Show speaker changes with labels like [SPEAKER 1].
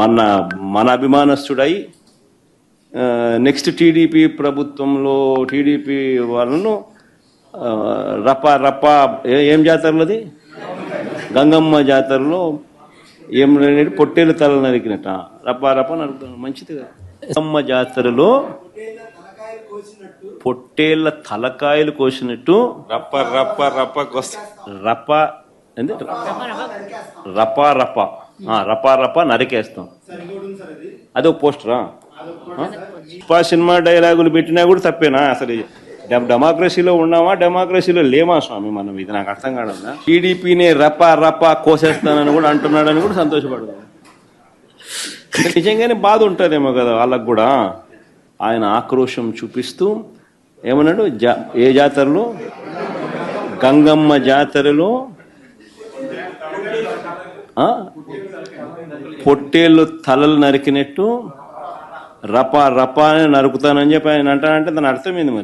[SPEAKER 1] మన మన అభిమానస్తుడై నెక్స్ట్ టీడీపీ ప్రభుత్వంలో టీడీపీ వాళ్ళను రప రప ఏ- ఏం జాతరలది గంగమ్మ జాతరలో ఏం అనేది పొట్టేలు తల నరికినట్ట రప రప నరుకుతాను మంచిది కదా. గంగమ్మ జాతరలో పొట్టేళ్ళ తలకాయలు కోసినట్టు
[SPEAKER 2] రప్ప రప్ప రప్ప కొస్తా.
[SPEAKER 1] రప? రప రప. రపా రపా నరికేస్తాం. అదో పోస్టరా? సినిమా డైలాగులు పెట్టినా కూడా తప్పేనా? అసలు డెమోక్రసీలో ఉన్నామా డెమోక్రసీలో లేమా స్వామి మనం? ఇది నాకు అర్థం కాదు టీడీపీని రప రప కోసేస్తానని కూడా అంటున్నాడని కూడా సంతోషపడదాం నిజంగానే బాధ ఉంటుందేమో కదా వాళ్ళకు కూడా. ఆయన ఆక్రోశం చూపిస్తూ ఏమన్నాడు? జా ఏ జాతరలో? గంగమ్మ జాతరలో పొట్టేళ్ళు తలలు నరికినట్టు రప రప అని నరుకుతానని చెప్పి ఆయన అంటానంటే దాని అర్థం ఏంది మరి?